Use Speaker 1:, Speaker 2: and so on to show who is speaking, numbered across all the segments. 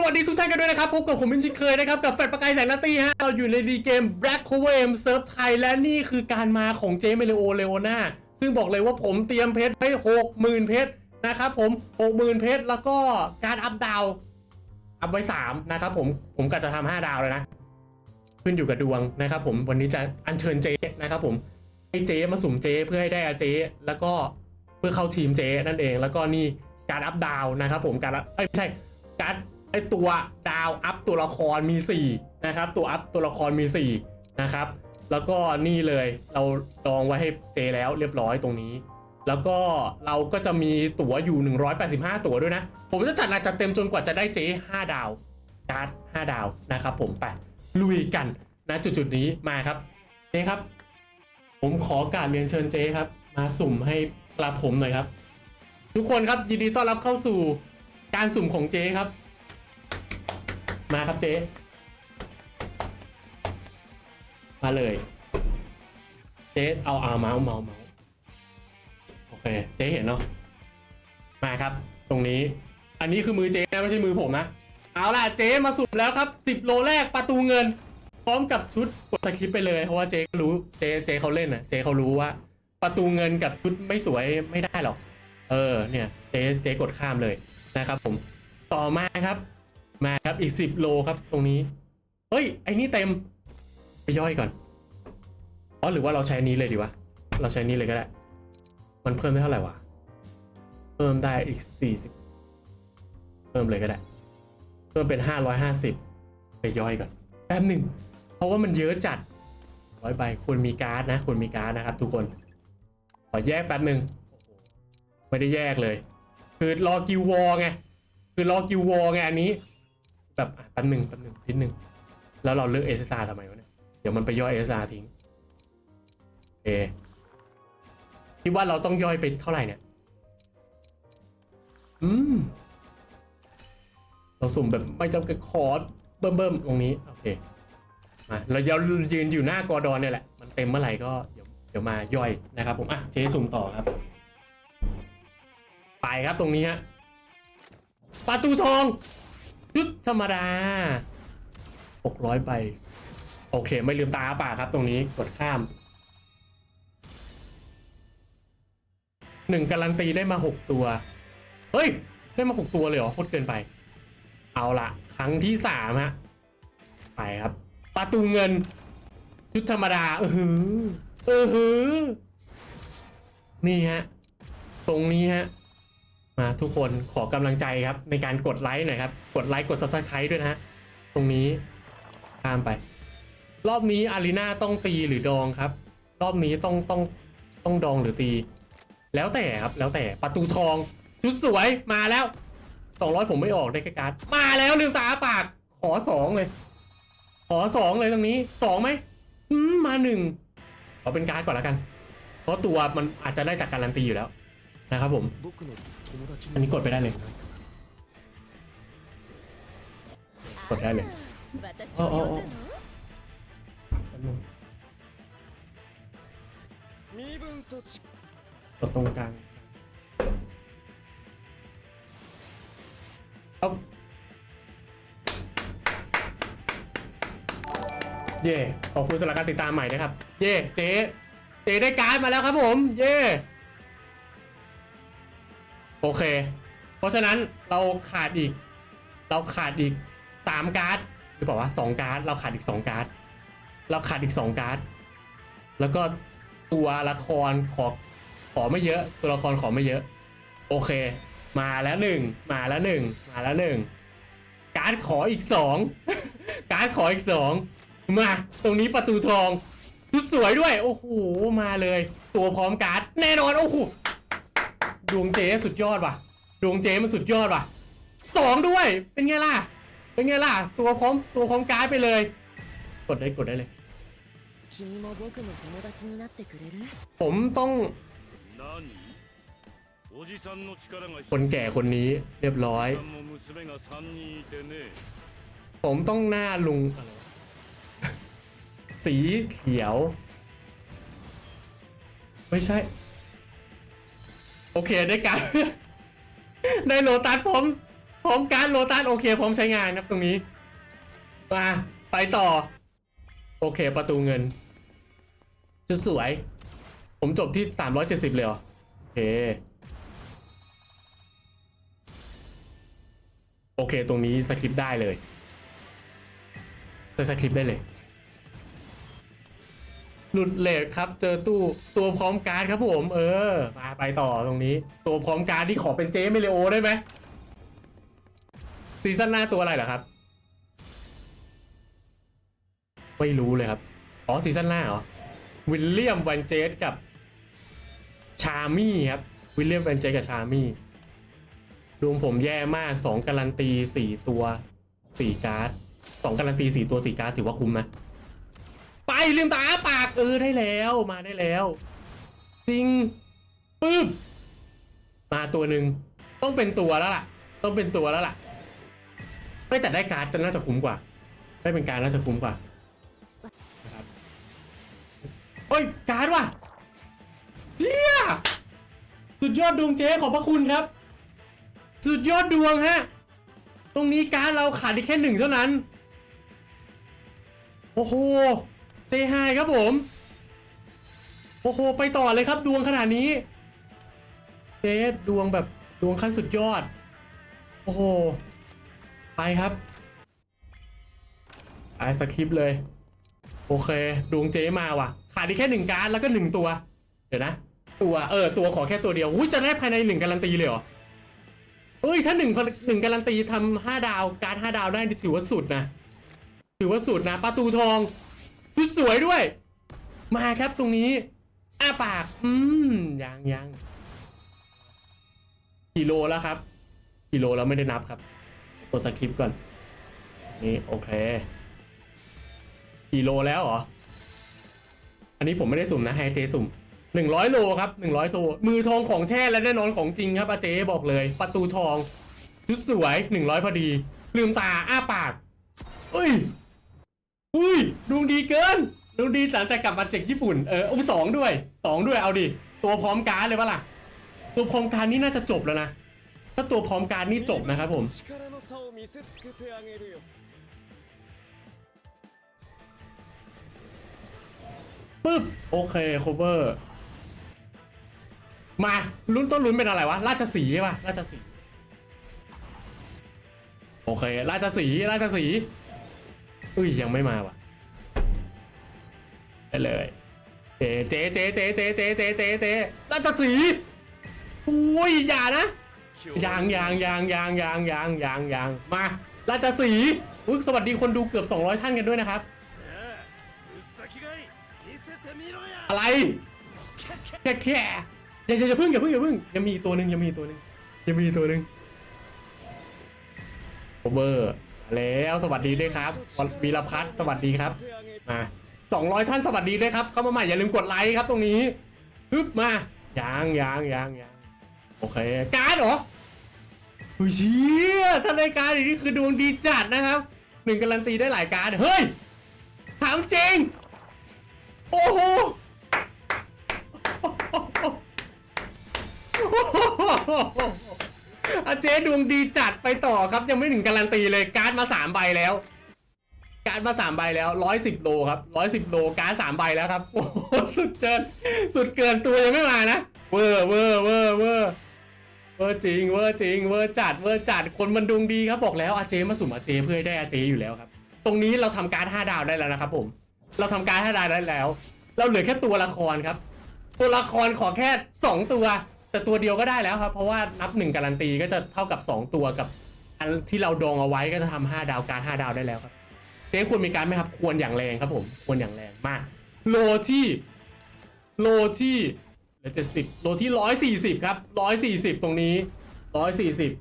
Speaker 1: สวัสดีทุกท่านกันด้วยนะครับ พบกับผมเป็นชินเคยนะครับ กับแฟดประกายแสงนาตีฮะ เราอยู่ในดีเกม Black Cover M Surf ไทยและนี่คือการมาของเจเมเลโอเลโอนาซึ่งบอกเลยว่าผมเตรียมเพชรให้หกหมื่นเพชรนะครับผมหกหมื่นเพชรแล้วก็การอัพดาวอัพไว้สามนะครับผมผมกะจะทำห้าดาวเลยนะ ขึ้นอยู่กับดวงนะครับผมวันนี้จะอัญเชิญเจนะครับผมให้เจมาสุ่มเจเพื่อให้ได้อาเจ แล้วก็เพื่อเข้าทีมเจนั่นเอง แล้วก็นี่การอัพดาวนะครับผมการอ้ไม่ใช่การ ไอตัวดาวอัพตัวละครมี4นะครับตัวอัพตัวละครมี4นะครับแล้วก็นี่เลยเราลองไว้ให้เจแล้วเรียบร้อยตรงนี้ แล้วก็เราก็จะมีตั๋วอยู่ 185 ตั๋วด้วยนะ ผมจะจัดหนักจัดเต็มจนกว่าจะได้เจ5ดาวการ์ด5ดาวนะครับผมไปลุยกันนะจุดๆนี้มาครับเจครับ ผมขอการเรียนเชิญเจครับ มาสุ่มให้กระผมหน่อยครับ ทุกคนครับยินดีต้อนรับเข้าสู่การสุ่มของเจครับ มาครับเจ๊มาเลย เจ๊เอาอาเมาส์เมาส์เมาส์โอเค เจ๊เห็นเนาะมาครับ ตรงนี้ อันนี้คือมือเจ๊นะไม่ใช่มือผมนะ เอาล่ะเจ๊มาสุ่มแล้วครับ10โลแรกประตูเงิน พร้อมกับชุดกดสคริปไปเลยเพราะว่าเจก็รู้เจ๊เจ๊เขาเล่นอะเจ๊เขารู้ว่า ประตูเงินกับชุดไม่สวยไม่ได้หรอก เออเนี่ย เจ๊เจ๊กดข้ามเลยนะครับผมต่อมาครับ มาครับอีก10โลครับตรงนี้ เฮ้ย ไอ้นี่เต็ม ไปย่อยก่อน อ๋อหรือว่าเราใช้นี้เลยดีวะ เราใช้นี้เลยก็ได้ มันเพิ่มได้เท่าไหร่วะ เพิ่มได้อีก40เพิ่มเลยก็ได้ เพิ่มเป็น550ไปย่อยก่อน แป๊บหนึ่ง เพราะว่ามันเยอะจัดร้อยใบควรมีการ์ดนะควรมีการ์ดนะครับ ทุกคน ขอแยกแป๊บหนึ่งไม่ได้แยกเลย คือรอกิววอไง คือรอกิววอไงอันนี้ แบบแป๊บหนึ่งแป๊บหนึ่งนิดหนึ่งแล้วเราเลือกเอสอาทำไมวะเนี่ยเดี๋ยวมันไปย่อยเอสอาทิ้งโอเคคิดว่าเราต้องย่อยไปเท่าไหร่เนี่ย อืม เราสุ่มแบบไม่จำกัดคอร์สเบิ่มเบิ่มๆตรงนี้ โอเค มาเราจะยืนอยู่หน้ากอดอนเนี่ยแหละ มันเต็มเมื่อไหร่ก็เดี๋ยวเดี๋ยวมาย่อยนะครับผม อะ เจ๊สุ่มต่อครับ ไปครับตรงนี้ฮะประตูทอง ชุดธรรมดา600ใบโอเค ไม่ลืมตาป่าครับ ตรงนี้กดข้ามหนึ่งการันตีได้มาหกตัว เฮ้ย ได้มาหกตัวเลยเหรอโคตรเกินไป เอาละครั้งที่สามฮะ ไปครับ ประตูเงิน ชุดธรรมดา เออหือ เออหือ นี่ฮะ ตรงนี้ฮะ มาทุกคนขอกำลังใจครับ ในการกดไลค์หน่อยครับ กดไลค์กด subscribe ด้วยนะฮะตรงนี้ข้ามไป รอบนี้อารีนาต้องตีหรือดองครับ รอบนี้ต้องต้องต้องดองหรือตี แล้วแต่ครับแล้วแต่ประตูทองชุดสวยมาแล้วสองร้อยผมไม่ออกได้แค่การ์ดมาแล้วลืมตาปากขอสองเลย ขอสองเลยตรงนี้สองไหมมมาหนึ่งขอเป็นการ์ดก่อนแล้วกัน เพราะตัวมันอาจจะได้จากการันตีอยู่แล้ว นะครับผม อันนี้กดไปได้เลย กดได้เลยโอ้
Speaker 2: โอ้โอ้
Speaker 1: กดตรงกลางเอาเย่ขอบคุณสำหรับการติดตามใหม่นะครับ เย่เจ๊เจ๊ได้การ์ดมาแล้วครับผม เย่ โอเค เพราะฉะนั้นเราขาดอีก เราขาดอีกสามการ์ดหรือเปล่าวะสองการ์ดเราขาดอีกสองการ์ดเราขาดอีกสองการ์ดแล้วก็ตัวละครขอขอไม่เยอะตัวละครขอไม่เยอะ โอเค มาแล้วหนึ่งมาแล้วหนึ่งมาแล้วหนึ่งการ์ดขออีกสองการ์ดขออีกสองมาตรงนี้ประตูทองสวยด้วย โอ้โห มาเลย ตัวพร้อมการ์ดแน่นอน โอ้โห ดวงเจสุดยอดว่ะ ดวงเจมันสุดยอดว่ะสองด้วย เป็นไงล่ะ เป็นไงล่ะ ตัวพร้อมตัวพร้อมการ์ดไปเลย กดได้กดได้เลย ผมต้อง คนแก่คนนี้เรียบร้อย ผมต้องหน้าลุง สีเขียว ไม่ใช่ โอเคได้การ ได้โลตัสผมพร้อมการโลตัสโอเคพร้อมใช้งานครับตรงนี้มาไปต่อ โอเคประตูเงินจะสวย ผมจบที่ 370 เลยเหรอโอเค โอเค ตรงนี้สคริปได้เลยสคริปได้เลย หลุดเลทครับเจอตู้ตัวพร้อมการ์ดครับผม เออมาไปต่อตรงนี้ ตัวพร้อมการ์ดที่ขอเป็นเจเมเลโอได้ไหมซีซั่นหน้าตัวอะไรเหรอครับ ไม่รู้เลยครับ อ๋อซีซั่นหน้าเหรอวิลเลียมแวนเจสกับชามี่ครับวิลเลียมแวนเจสกับชามี่ดวงผมแย่มาก2การันตี4ตัว4การ์ด2การันตี4ตัว4การ์ดถือว่าคุ้มนะไป ลืมตาอ้าปากเออได้แล้วมาได้แล้วจริงปึ๊บมาตัวหนึ่งต้องเป็นตัวแล้วล่ะ ต้องเป็นตัวแล้วล่ะ ไม่แต่ได้การ์ดจะน่าจะคุ้มกว่า ได้เป็นการดน่าจะคุ้มกว่านะครับโอ้ยการ์ดว่ะเจี๊ยสุดยอดดวงเจ๊ขอบพระคุณครับ สุดยอดดวงฮะตรงนี้การ์ดเราขาดอีกแค่หนึ่งเท่านั้น โอ้โห เซฮายครับผมโอ้โหไปต่อเลยครับดวงขนาดนี้เจ๊ดวงแบบดวงขั้นสุดยอด โอ้โห ไปครับไปสคริปต์เลย โอเค ดวงเจมาว่ะ ขาดอีกแค่หนึ่งการ์ดแล้วก็หนึ่งตัว เดี๋ยวนะ ตัวเออ ตัวขอแค่ตัวเดียวอุ้ยจะได้ภายในหนึ่งการันตีเลยเหรอเฮ้ย ถ้าหนึ่งหนึ่งการันตีทำห้าดาว การห้าดาวได้ถือว่าสุดนะ ถือว่าสุดนะประตูทอง ชุดสวยด้วย มาครับตรงนี้อ้าปาก อืมยังยังกิโลแล้วครับ กิโลแล้วไม่ได้นับครับกดสคริปต์ก่อน นี่โอเคกิโลแล้วเหรอ อันนี้ผมไม่ได้สุ่มนะให้เจสุ่มหนึ่งร้อยโลครับหนึ่งร้อยโลมือทองของแท้และแน่นอนของจริงครับอาเจบอกเลย ประตูทองชุดสวยหนึ่งร้อยพอดี ลืมตาอ้าปากเอ้ยุ้ยดวงดีเกินดวงดีหลังจากกลับมาจากญี่ปุ่นเอออุ้มสองด้วยสองด้วยเอาดิตัวพร้อมการเลยวะล่ะตัวพร้อมการนี่น่าจะจบแล้วนะถ้าตัวพร้อมการนี่จบนะครับผมปึ๊บโอเคโคเวอร์มาลุ้นต้นลุ้นเป็นอะไรวะราชสีใช่ปะราชสีโอเคราชสีราชสี อุ้ยยังไม่มาว่ะได้เลย เจ๊เจ๊เจ๊เจ๊เจ๊เจ๊เจ๊เจ๊เจราชสีอุ้ยอย่านะยางยางยางยางยางยางยางยางมาราชสีอุ้ยสวัสดีคนดูเกือบ 200 ท่านกันด้วยนะครับ อะไรแค่แค่อย่าอย่าพึ่งอย่าพึ่งอย่าพึ่งยังมีตัวหนึ่งยังมีตัวหนึ่งยังมีตัวหนึ่งโอเวอร์ แล้วสวัสดีด้วยครับวีรพัฒน์สวัสดีครับ
Speaker 3: มาสอ
Speaker 1: งร้อยท่านสวัสดีด้วยครับ เข้ามาใหม่อย่าลืมกดไลค์ครับตรงนี้ปึ๊บมายังยังยังยังโอเค การ์ดหรอเฮ้ยเชี่ยท่าได้การอย่างนี้คือดวงดีจัดนะครับหนึ่งการันตีได้หลายการเฮ้ยถามจริง โอ้โหโอ้โห อาเจ๊ดวงดีจัดไปต่อครับ ยังไม่ถึงการันตีเลยการ์ดมาสามใบแล้ว การ์ดมาสามใบแล้วร้อยสิบโลครับร้อยสิบโลการ์ดสามใบแล้วครับโอ้สุดเกินสุดเกินตัวยังไม่มานะเวอร์เวอร์เวอร์เวอร์เวอร์จริงเวอร์จริงเวอร์จัดเวอร์จัดคนมันดวงดีครับบอกแล้วอาเจมาสุ่มอาเจเพื่อได้อาเจอยู่แล้วครับ ตรงนี้เราทำการ์ดห้าดาวได้แล้วนะครับผม เราทำการ์ดห้าดาวได้แล้ว เราเหลือแค่ตัวละครครับ ตัวละครขอแค่สองตัว แต่ตัวเดียวก็ได้แล้วครับ เพราะว่านับหนึ่งการันตีก็จะเท่ากับสองตัวกับ อันที่เราดองเอาไว้ก็จะทำห้าดาวการห้าดาวได้แล้วครับเจ๊ควรมีการไหมครับ ควรอย่างแรงครับผมควรอย่างแรงมาก โลที่ โลที่เจ็ดสิบโลที่ร้อยสี่สิบครับร้อยสี่สิบตรงนี้ร้อยสี่สิบ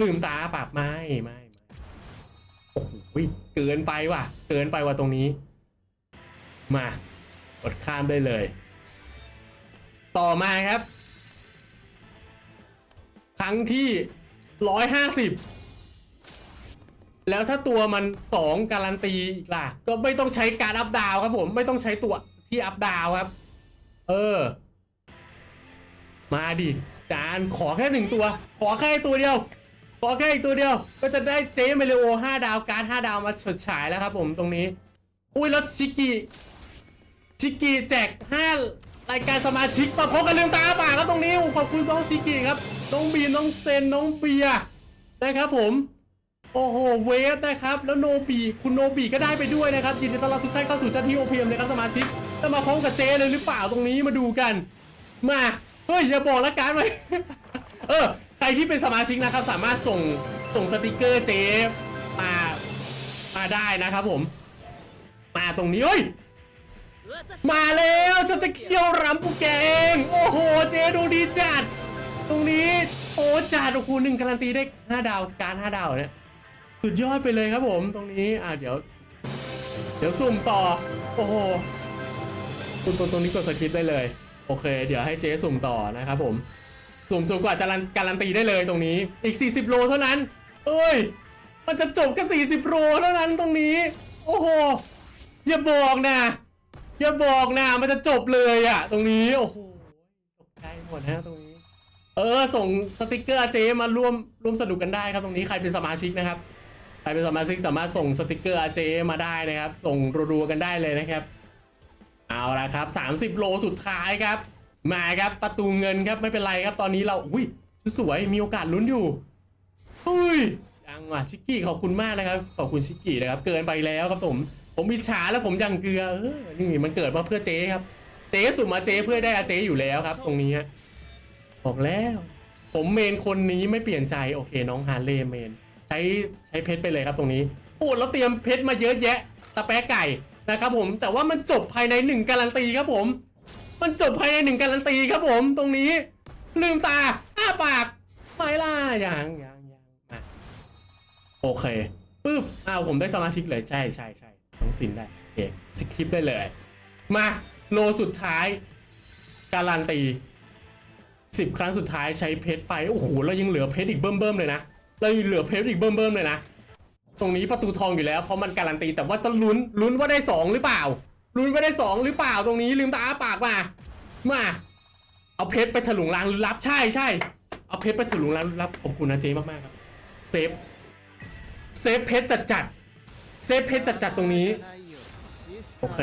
Speaker 1: ลืมตาปากไม่ไม่ไม่โอ้โหเกินไปว่ะ เกินไปว่ะตรงนี้ มากดข้ามได้เลย ต่อมาครับ ครั้งที่ร้อยห้าสิบแล้วถ้าตัวมันสองการันตีอีกล่ะ ก็ไม่ต้องใช้การอัพดาวครับผมไม่ต้องใช้ตัวที่อัพดาวครับ เออ มาดิจานขอแค่หนึ่งตัว ขอแค่ตัวเดียว ขอแค่อีกตัวเดียว ก็จะได้เจเมเลโอ5ดาวการ์ด5ดาวมาเฉิดฉายแล้วครับผมตรงนี้ อุ้ยแล้วชิกิชิกิแจก5รายการสมาชิกมาพบกันลืมตาป่ากครับตรงนี้ขอบคุณน้องชิกิครับ น้องบีน้องเซนน้องเบียนะครับผม โอ้โหเวฟนะครับ แล้วโนบีคุณโนบีก็ได้ไปด้วยนะครับยินดีต้อนรับทุกท่านเข้าสู่เจ้าที่โอเพีเอ็มเลยครับสมาชิกจะมาพร้อมกับเจเลยหรือเปล่าตรงนี้มาดูกัน มาเฮ้ยอย่าบอกละกันไว้เออใครที่เป็นสมาชิกนะครับ สามารถส่งส่งสติกเกอร์เจมามาได้นะครับผม มาตรงนี้เฮ้ยมาแล้วจะจะเคี่ยวรำปุกแกง โอ้โห เจดูดีจัด ตรงนี้โอ้จัดโอ้โหนึ่งการันตีได้5ดาวการ5ดาวเนี่ยสุดยอดไปเลยครับผมตรงนี้อ่าเดี๋ยว เดี๋ยวสุ่มต่อ โอ้โหคุณตรงตรงนี้กดสคริปต์ได้เลย โอเค เดี๋ยวให้เจ๊สุ่มต่อนะครับผมสุ่มจนกว่าจะรันการันตีได้เลยตรงนี้อีก 40 โลเท่านั้นเอ้ย มันจะจบก็40 โลเท่านั้นตรงนี้ โอ้โหอย่าบอกนะอย่าบอกนะมันจะจบเลยอะตรงนี้โอ้โหตกใจหมดฮะตรงนี้ เออ ส่งสติกเกอร์อาเจมาร่วมร่วมสนุกกันได้ครับตรงนี้ใครเป็นสมาชิกนะครับใครเป็นสมาชิกสามารถส่งสติกเกอร์อาเจมาได้นะครับ ส่งรัวๆกันได้เลยนะครับ เอาละครับ 30 โลสุดท้ายครับ มาครับประตูเงินครับไม่เป็นไรครับตอนนี้เราอุ้ยสวยมีโอกาสลุ้นอยู่อุ้ยยังว่ะชิกกี้ขอบคุณมากนะครับขอบคุณชิกกี้นะครับ เกินไปแล้วครับผมผมอิจฉาแล้วผมยังเกลือเออนี่มันเกิดมาเพื่อเจ๊ครับ เจ๊สุ่มมาเจ๊เพื่อได้อาเจ๊อยู่แล้วครับ ตรงนี้ฮะ บอกแล้ว ผมเมนคนนี้ไม่เปลี่ยนใจโอเคน้องฮาร์เลย์เมน ใช้ใช้เพชรไปเลยครับตรงนี้โอ้แล้วเตรียมเพชรมาเยอะแยะตะแปะไก่นะครับผมแต่ว่ามันจบภายในหนึ่งการันตีครับผม มันจบภายในหนึ่งการันตีครับผมตรงนี้ ลืมตาอ้าปากไม่ล่ะยังยังยังมาโอเคปึ๊บอ้าวผมได้สมาชิกเลยใช่ใช่ใช่ต้งสินได้โอเคสคริปได้เลย มาโลสุดท้าย การันตี สิบครั้งสุดท้ายใช้เพชรไป โอ้โห เรายังเหลือเพชรอีกเบิ่มๆเลยนะ เรายังเหลือเพชรอีกเบิ่มๆเลยนะ ตรงนี้ประตูทองอยู่แล้วเพราะมันการันตี แต่ว่าต้องลุ้น ลุ้นว่าได้สองหรือเปล่า ลุ้นว่าได้สองหรือเปล่า ตรงนี้ลืมตาอ้าปากมา มา เอาเพชรไปถลุงรางลับ ใช่ใช่ เอาเพชรไปถลุงรางลับ ขอบคุณนะเจมากๆครับ เซฟ เซฟเพชรจัดจัด เซฟเพชรจัดจัดตรงนี้ โอเค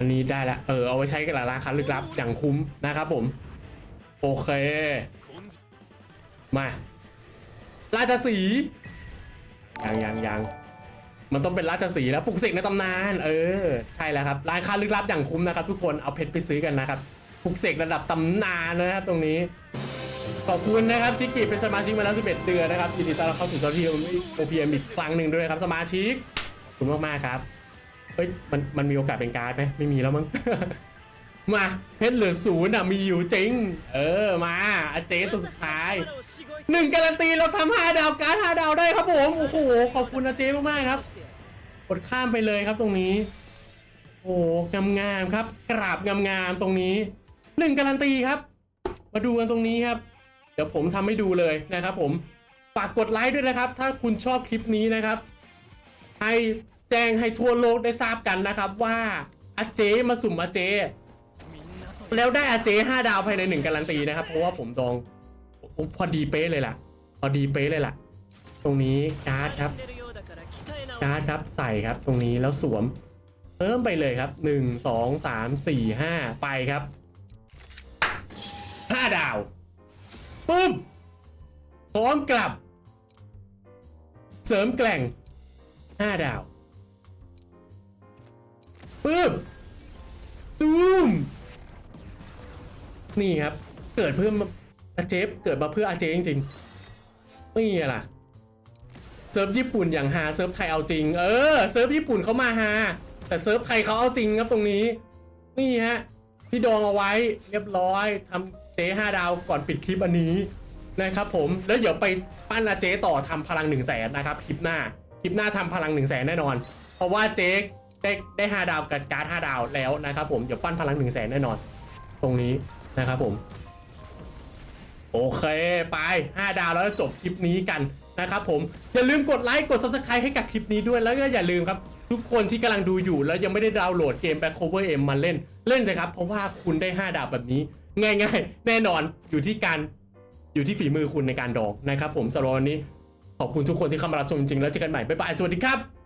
Speaker 1: อันนี้ได้ละ เออ เอาไว้ใช้กับราคาลึกลับอย่างคุ้มนะครับผม โอเค มา ราชสียังยังยังมันต้องเป็นราชสีแล้วปลุกเสกในตำนาน เออ ใช่แล้วครับราคาลึกลับอย่างคุ้มนะครับ ทุกคน เอาเพชรไปซื้อกันนะครับปลุกเสกระดับตำนานนะครับตรงนี้ ขอบคุณนะครับชิกิเป็นสมาชิกมาแล้ว 11 เดือนนะครับยินดีต้อนรับเข้าสู่เจ้าที่ OPM อีกครั้งหนึ่งด้วยครับสมาชิกขอบคุณมากๆครับ เฮ้ยมันมันมีโอกาสเป็นการ์ดไหมไม่มีแล้วมั้ง มาเพชรเหลือศูนย์อะมีอยู่จริง เออมาอาเจตัวสุดท้ายหนึ่งการันตีเราทำห้าดาวการ์ดห้าดาวได้ครับผมโอ้โหขอบคุณอาเจมากๆครับกดข้ามไปเลยครับตรงนี้ โอ้งามงามครับ กราบงามงามตรงนี้หนึ่งการันตีครับ มาดูกันตรงนี้ครับ เดี๋ยวผมทำให้ดูเลยนะครับ ผมฝากกดไลค์ด้วยนะครับ ถ้าคุณชอบคลิปนี้นะครับให้ แจ้งให้ทั่วโลกได้ทราบกันนะครับว่าอาเจมาสุ่มอาเจ แล้วได้อาเจห้าดาวภายในหนึ่งการันตีนะครับ เพราะว่าผมดองพอดีเป๊ะเลยล่ะ พอดีเป๊ะเลยล่ะ ตรงนี้การ์ดครับการ์ดครับใส่ครับตรงนี้แล้วสวมเพิ่มไปเลยครับหนึ่งสองสามสี่ห้าไปครับห้าดาวปุ๊บพร้อมกลับ เสริมแกล่งห้าดาว ปุ๊บตูมนี่ครับ เกิดเพื่อมาอาเจฟเกิดมาเพื่ออาเจจริงๆนี่ไงล่ะเซิร์ฟญี่ปุ่นอย่างฮาเซิร์ฟไทยเอาจริง เออเซิร์ฟญี่ปุ่นเขามาฮาแต่เซิร์ฟไทยเขาเอาจริงครับตรงนี้ นี่ฮะที่ดองเอาไว้เรียบร้อยทำเจ๊ห้าดาวก่อนปิดคลิปอันนี้นะครับผมแล้วเดี๋ยวไปปั้นอาเจต่อทำพลังหนึ่งแสนนะครับคลิปหน้าคลิปหน้าทำพลังหนึ่งแสนแน่นอน เพราะว่าเจ๊ ได้ได้ห้าดาวกับการ์ดห้าดาวแล้วนะครับผมเดี๋ยวปั้นพลังหนึ่งแสนแน่นอน ตรงนี้นะครับผม โอเคไป5ดาวแล้วจบคลิปนี้กันนะครับผมอย่าลืมกดไลค์กด subscribe ให้กับคลิปนี้ด้วยแล้วก็อย่าลืมครับ ทุกคนที่กำลังดูอยู่แล้วยังไม่ได้ดาวน์โหลดเกม Back Cover M มาเล่นเล่นเลยครับ เพราะว่าคุณได้ 5 ดาวแบบนี้ ง่าย ๆ แน่นอนอยู่ที่การอยู่ที่ฝีมือคุณในการดองนะครับผมสำหรับวันนี้ขอบคุณทุกคนที่เข้ามารับชมจริงๆแล้วเจอกันใหม่บ๊ายบายสวัสดีครับ